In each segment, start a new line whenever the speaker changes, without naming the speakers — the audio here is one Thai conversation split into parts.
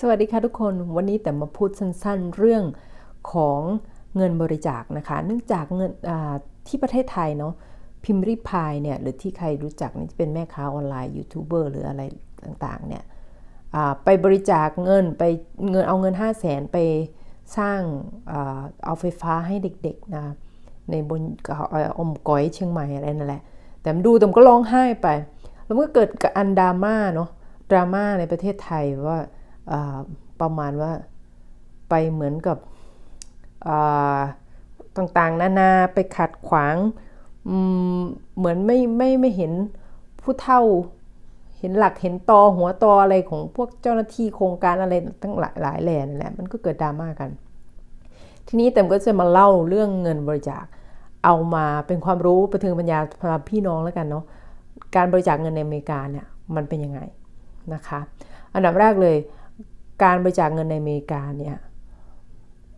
สวัสดีค่ะทุกคนวันนี้แต่มาพูดสั้นๆ เรื่องของเงินบริจาคนะคะ เนื่องจากเงินที่ประเทศไทยเนาะพิมพ์ริพายเนี่ยหรือที่ใครรู้จักนี่เป็นแม่ค้าออนไลน์ยูทูบเบอร์หรืออะไรต่างๆเนี่ยไปบริจาคเงินไปเงินเอาเงิน 5 0 0แสนไปสร้างเอาไฟฟ้าให้เด็กๆนะในบนอมก้อยเชียงใหม่อะไรนั่นแหละ แต่ดูแต่ก็ร้องไห้ไป แล้วก็เกิดกับอันดราม่าเนาะดราม่าในประเทศไทยว่า ประมาณว่าไปเหมือนกับต่างๆ นานาไปขัดขวางเหมือนไม่ไม่ไม่เห็นผู้เท่าเห็นหลักเห็นตอหัวตออะไรของพวกเจ้าหน้าที่โครงการอะไรทั้งหลายหลายแหล่นั่นแหละมันก็เกิดดราม่ากัน ทีนี้แต่ก็จะมาเล่าเรื่องเงินบริจาคเอามาเป็นความรู้ประทึงปัญญาสำหรับพี่น้องแล้วกันเนาะการบริจาคเงินในอเมริกาเนี่ยมันเป็นยังไงนะคะ อันดับแรกเลย การบริจาคเงินในอเมริกาเนี่ย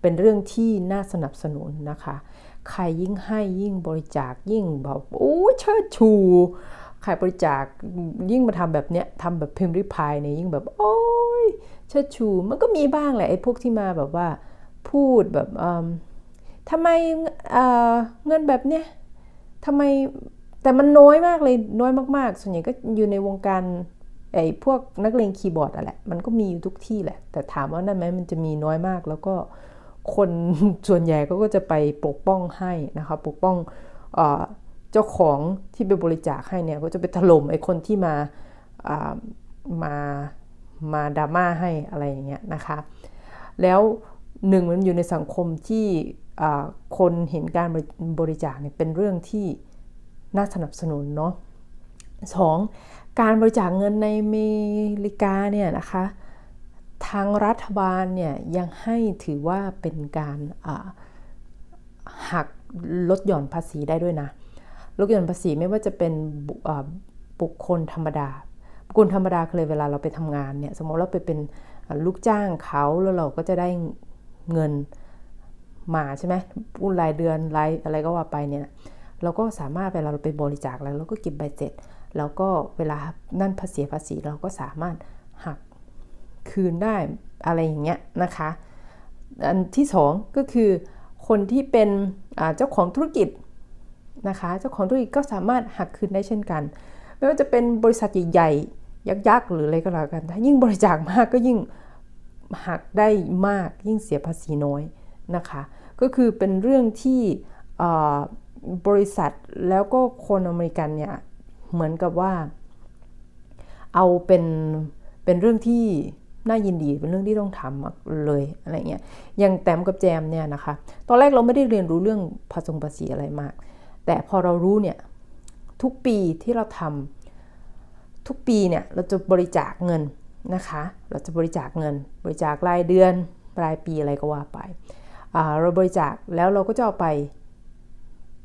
เป็นเรื่องที่น่าสนับสนุนนะคะ ใครยิ่งให้ยิ่งบริจาคยิ่งแบบโอ้เชิดชูใครบริจาคยิ่งมาทำแบบเนี้ยทำแบบพิมพ์ริพายเนี่ยยิ่งแบบโอ้ยเชิดชูมันก็มีบ้างแหละไอ้พวกที่มาแบบว่าพูดแบบทำไมเงินแบบเนี้ยทำไมแต่มันน้อยมากเลยน้อยมากๆ ส่วนใหญ่ก็อยู่ในวงการ ไอ้พวกนักเลงคีย์บอร์ดอะแหละมันก็มีอยู่ทุกที่แหละ แต่ถามว่านั่นไหมมันจะมีน้อยมาก แล้วก็คนส่วนใหญ่ก็จะไปปกป้องให้นะคะปกป้องเจ้าของที่ไปบริจาคให้เนี่ยก็จะไปถล่มไอ้คนที่มามามาดราม่าให้อะไรอย่างเงี้ยนะคะ แล้วหนึ่งมันอยู่ในสังคมที่คนเห็นการบริจาคเนี่ยเป็นเรื่องที่น่าสนับสนุนเนาะ สองการบริจาคเงินในอเมริกาเนี่ยนะคะทางรัฐบาลเนี่ยยังให้ถือว่าเป็นการหักลดหย่อนภาษีได้ด้วยนะลดหย่อนภาษีไม่ว่าจะเป็นบุคคลธรรมดา บุคคลธรรมดาคือเวลาเราไปทำงานเนี่ยสมมติเราไปเป็นลูกจ้างเขาแล้วเราก็จะได้เงินมาใช่ไหมปุ้นรายเดือนรายอะไรก็ว่าไปเนี่ยเราก็สามารถเวลาเราไปบริจาคแล้วเราก็เก็บใบเสร็จ แล้วก็เวลานั่นภาษีภาษีเราก็สามารถหักคืนได้อะไรอย่างเงี้ยนะคะ อันที่สองก็คือคนที่เป็นเจ้าของธุรกิจนะคะเจ้าของธุรกิจก็สามารถหักคืนได้เช่นกัน ไม่ว่าจะเป็นบริษัทใหญ่ๆยักษ์ๆหรืออะไรก็แล้วกัน ถ้ายิ่งบริจาคมากก็ยิ่งหักได้มากยิ่งเสียภาษีน้อยนะคะ ก็คือเป็นเรื่องที่บริษัทแล้วก็คนอเมริกันเนี่ย เหมือนกับว่า เอาเป็นเป็นเรื่องที่น่ายินดีเป็นเรื่องที่ต้องทำเลยอะไรเงี้ยอย่างแต้มกับแจมเนี่ยนะคะ ตอนแรกเราไม่ได้เรียนรู้เรื่องภาษงภาษีอะไรมาก แต่พอเรารู้เนี่ยทุกปีที่เราทำทุกปีเนี่ยเราจะบริจาคเงินนะคะ เราจะบริจาคเงิน บริจาครายเดือนปลายปีอะไรก็ว่าไปเราบริจาคแล้วเราก็จะเอาไป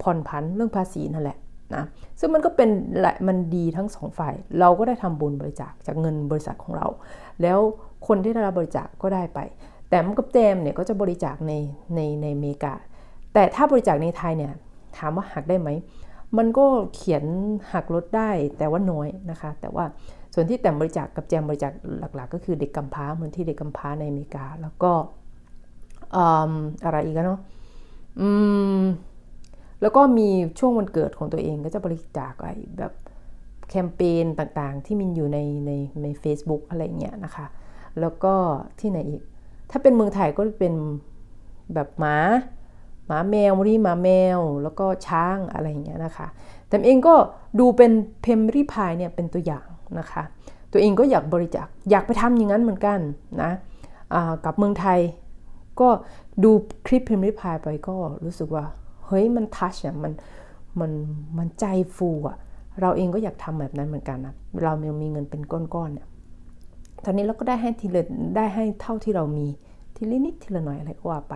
ผ่อนผันเรื่องภาษีนั่นแหละ นะซึ่งมันก็เป็นละมันดีทั้งสองฝ่าย เราก็ได้ทำบุญบริจาคจากเงินบริษัทของเรา แล้วคนที่ได้รับบริจาคก็ได้ไป แต่มกับเจมเนี่ยก็จะบริจาคในในในอเมริกา แต่ถ้าบริจาคในไทยเนี่ยถามว่าหักได้ไหม มันก็เขียนหักลดได้แต่ว่าน้อยนะคะ แต่ว่าส่วนที่แต่บริจาคกับแจมบริจาคหลักๆ ก็คือเด็กกำพร้าเหมือนที่เด็กกำพร้าในอเมริกา แล้วก็อะไรอีกเนาะอืม แล้วก็มีช่วงวันเกิดของตัวเองก็จะบริจาคอะไรแบบแคมเปญต่างๆ ที่มีอยู่ในในใน Facebook อะไรเงี้ยนะคะ แล้วก็ที่ไหนอีก ถ้าเป็นเมืองไทยก็เป็นแบบหมาหมาแมวรีหมาแมว แล้วก็ช้างอะไรเงี้ยนะคะ แต่เองก็ดูเป็นเพมรีพายเนี่ยเป็นตัวอย่างนะคะ ตัวเองก็อยากบริจาคอยากไปทำอย่างนั้นเหมือนกันนะกับเมืองไทย ก็ดูคลิปเพมรีพายไปก็รู้สึกว่า เฮ้ยมันทัชอะมันมันมันใจฟูอะเราเองก็อยากทำแบบนั้นเหมือนกันนะเรายังมีเงินเป็นก้อนๆเนี่ยตอนนี้เราก็ได้ให้ทีละได้ให้เท่าที่เรามีทีละนิดทีละหน่อยอะไรก็ว่าไป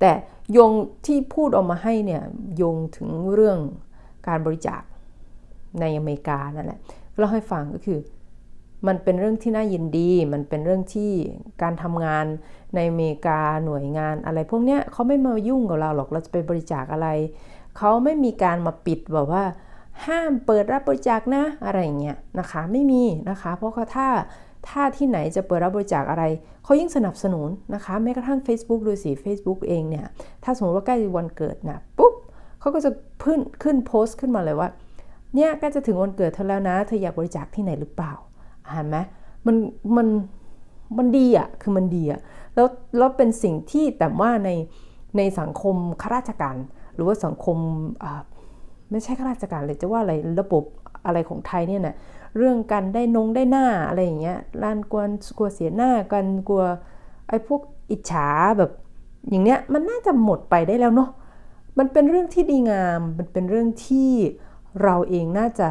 แต่โยงที่พูดออกมาให้เนี่ยโยงถึงเรื่องการบริจาคในอเมริกานั่นแหละเล่าให้ฟังก็คือ มันเป็นเรื่องที่น่ายินดี มันเป็นเรื่องที่การทำงานในอเมริกาหน่วยงานอะไรพวกเนี้ยเขาไม่มายุ่งกับเราหรอกเราจะไปบริจาคอะไร เขาไม่มีการมาปิดแบบว่า ห้ามเปิดรับบริจาคนะอะไรเงี้ยนะคะไม่มีนะคะ เพราะถ้าถ้าที่ไหนจะเปิดรับบริจาคอะไร เขายิ่งสนับสนุนนะคะ แม้กระทั่ง Facebook ดูสิ Facebook เองเนี่ย ถ้าสมมติว่าใกล้วันเกิดนะปุ๊บเขาก็จะขึ้นขึ้นโพสต์ขึ้นมาเลยว่า เนี่ยใกล้จะถึงวันเกิดเธอแล้วนะ เธออยากบริจาคที่ไหนหรือเปล่า เห็นไหมมันมันมันดีอะคือมันดีอะแล้วแล้วเป็นสิ่งที่แต่ว่าในในสังคมข้าราชการ หรือว่าสังคมไม่ใช่ข้าราชการเลยจะว่าอะไรระบบอะไรของไทยเนี่ยนะเรื่องการได้นงได้หน้าอะไรอย่างเงี้ยร้านกวนกลัวเสียหน้ากันกลัวไอ้พวกอิจฉาแบบอย่างเนี้ยมันน่าจะหมดไปได้แล้วเนาะมันเป็นเรื่องที่ดีงาม มันเป็นเรื่องที่เราเองน่าจะ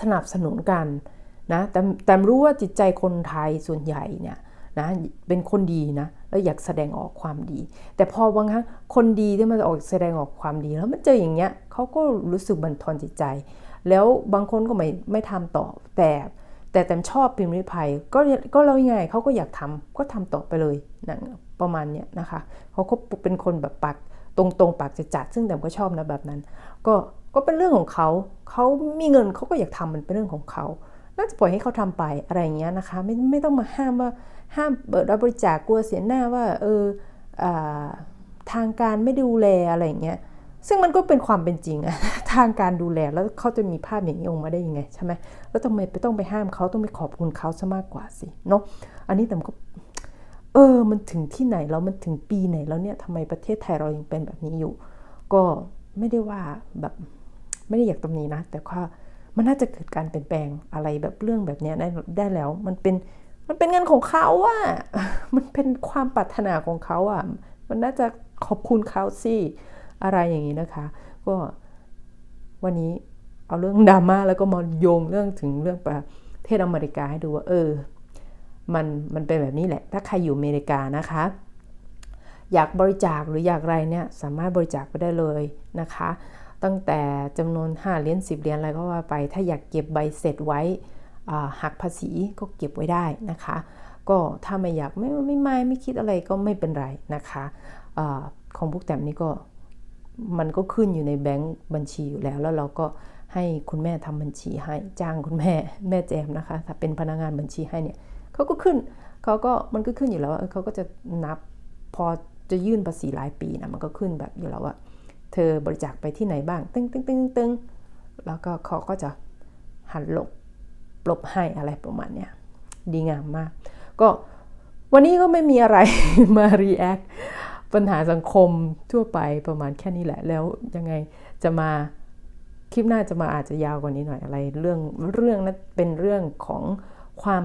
สนับสนุนกัน นะแต่แต่รู้ว่าจิตใจคนไทยส่วนใหญ่เนี่ยนะเป็นคนดีนะแล้วอยากแสดงออกความดี แต่พอบางครั้งคนดีที่มันออกแสดงออกความดี แล้วมันเจออย่างเงี้ยเขาก็รู้สึกบันทอนจิตใจ แล้วบางคนก็ไม่ไม่ทำต่อแต่แต่แต่ชอบพิมพ์ริพายก็ก็เรายังไงเขาก็อยากทำก็ทำต่อไปเลยนะประมาณเนี้ยนะคะเขาก็เป็นคนแบบปากตรงๆปากจะจัดซึ่งแต่ก็ชอบนะแบบนั้น ก็ก็เป็นเรื่องของเขาเขามีเงินเขาก็อยากทำมันเป็นเรื่องของเขา น่าจะปล่อยให้เขาทำไปอะไรอย่างเงี้ยนะคะ ไม่ไม่ต้องมาห้ามว่าห้ามเปิดรับบริจาคกลัวเสียหน้าว่าเอออทางการไม่ดูแลอะไรอย่างเงี้ยซึ่งมันก็เป็นความเป็นจริงอะทางการดูแลแล้วเขาจะมีภาพอย่างนี้ออกมาได้ยังไงใช่ไหมแล้วทำไมไปต้องไปห้ามเขาต้องไปขอบคุณเขาซะมากกว่าสิเนาะอันนี้แต่ก็เออมันถึงที่ไหนแล้วมันถึงปีไหนแล้วเนี่ยทำไมประเทศไทยเรายังเป็นแบบนี้อยู่ ก็ไม่ได้ว่าแบบไม่ได้อยากตำหนินะ แต่ว่า มันน่าจะเกิดการเปลี่ยนแปลงอะไรแบบเรื่องแบบนี้ได้ได้แล้ว มันเป็นมันเป็นเงินของเขาอะมันเป็นความปรารถนาของเขาอะมันน่าจะขอบคุณเขาสิอะไรอย่างนี้นะคะ ก็วันนี้เอาเรื่องดราม่าแล้วก็มาโยงเรื่องถึงเรื่องประเทศอเมริกาให้ดูว่า เออ มันมันเป็นแบบนี้แหละ ถ้าใครอยู่อเมริกานะคะ อยากบริจาคหรืออยากอะไรเนี่ยสามารถบริจาคไปได้เลยนะคะ ตั้งแต่จำนวน 5 เหรียญ10 เหรียญอะไรก็ว่าไป ถ้าอยากเก็บใบเสร็จไว้หักภาษีก็เก็บไว้ได้นะคะ ก็ถ้าไม่อยากไม่ไม่ไม่ไม่คิดอะไรก็ไม่เป็นไรนะคะอของพวกแต้มนี้ก็มันก็ขึ้นอยู่ในแบงก์บัญชีอยู่แล้ว แล้วเราก็ให้คุณแม่ทำบัญชีให้จ้างคุณแม่แม่แจมนะคะ ถ้าเป็นพนักงานบัญชีให้เนี่ยเขาก็ขึ้นเขาก็มันก็ขึ้นอยู่แล้วเขาก็จะนับพอจะยื่นภาษีรายปีนะมันก็ขึ้นแบบอยู่แล้วว่า เธอบริจาคไปที่ไหนบ้าง ตึ้งตึ้งตึ้งตึ้งแล้วก็เขาก็จะหันลบลบให้อะไรประมาณเนี้ยดีงามมาก ก็วันนี้ก็ไม่มีอะไรมารีแอคปัญหาสังคมทั่วไปประมาณแค่นี้แหละ แล้วยังไงจะมาคลิปหน้าจะมาอาจจะยาวกว่านี้หน่อยอะไร เรื่องเรื่องนั้นเป็นเรื่องของความ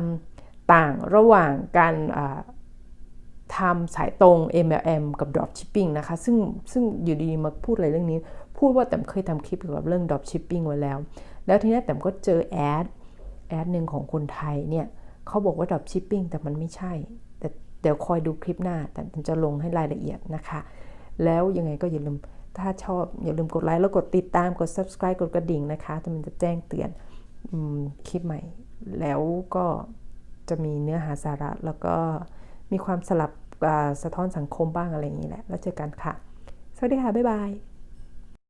ต่างระหว่างการ ทำสายตรง MLM กับ Dropshipping นะคะ ซึ่งซึ่งอยู่ดีมาพูดอะไรเรื่องนี้ พูดว่าแต่เคยทำคลิปเกี่ยวกับเรื่อง Dropshipping ไว้แล้ว แล้วทีนี้แต่ก็เจอแอด แอดหนึ่งของคนไทยเนี่ยเขาบอกว่า Dropshipping แต่มันไม่ใช่ แต่เดี๋ยวคอยดูคลิปหน้า แต่จะลงให้รายละเอียดนะคะ แล้วยังไงก็อย่าลืม ถ้าชอบอย่าลืมกดไลค์แล้วกดติดตาม กด subscribe กดกระดิ่งนะคะแต่มันจะแจ้งเตือนคลิปใหม่ แล้วก็จะมีเนื้อหาสาระแล้วก็ มีความสลับสะท้อนสังคมบ้างอะไรอย่างนี้แหละ แล้วเจอกันค่ะ สวัสดีค่ะ บ๊ายบาย